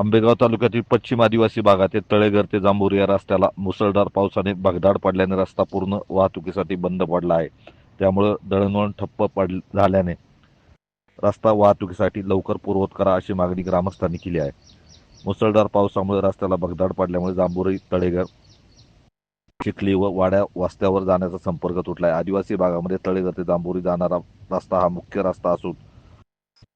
आंबेगाव तालुक्यातील पश्चिम आदिवासी भागात तळेघर ते जांभूर या रस्त्याला मुसळधार पावसाने भगदाड पडल्याने रस्ता पूर्ण वाहतुकीसाठी बंद पडला आहे. त्यामुळं दळणवळण ठप्प पड झाल्याने रस्ता वाहतुकीसाठी लवकर पूर्वत करा अशी मागणी ग्रामस्थांनी केली आहे. मुसळधार पावसामुळे रस्त्याला भगदाड पडल्यामुळे जांभुरी तळेघर चिखली व वाड्या वस्त्यावर जाण्याचा संपर्क तुटला आहे आदिवासी भागामध्ये तळेघर ते जांभुरी जाणारा रस्ता हा मुख्य रस्ता असून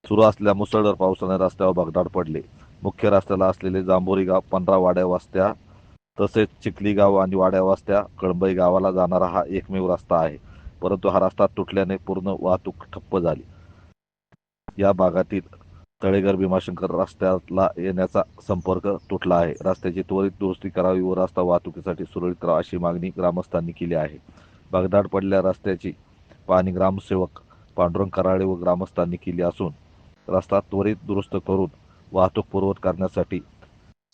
सुरू असलेल्या मुसळधार पावसाने रस्त्यावर भगदाड पडले. मुख्य रस्त्याला असलेले जांभोरी गाव पंधरा वाड्या वस्त्या तसेच चिखली गाव आणि वाड्या वस्त्या कळंबई गावाला जाणारा हा एकमेव रस्ता आहे. परंतु हा रस्ता तुटल्याने पूर्ण वाहतूक ठप्प झाली. या भागातील तळेघर भीमाशंकर रस्त्याला येण्याचा संपर्क तुटला आहे. रस्त्याची त्वरित दुरुस्ती करावी व रस्ता वाहतुकीसाठी सुरळीत करावा अशी मागणी ग्रामस्थांनी केली आहे. भगदाड पडल्या रस्त्याची पाणी ग्रामसेवक पांडुरंग कराळे व ग्रामस्थांनी केली असून रस्ता त्वरित दुरुस्त करून वाहतूक पूर्वत करण्यासाठी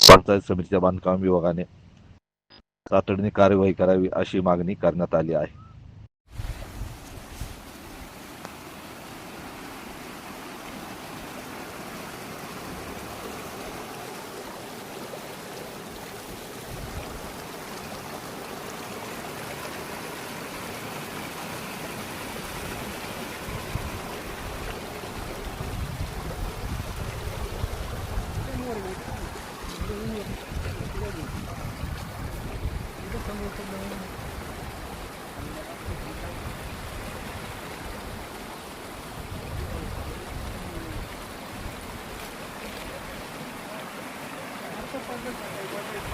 पंचायत समितीच्या बांधकाम विभागाने तातडीने कार्यवाही करावी अशी मागणी करण्यात आली आहे. आता पडलं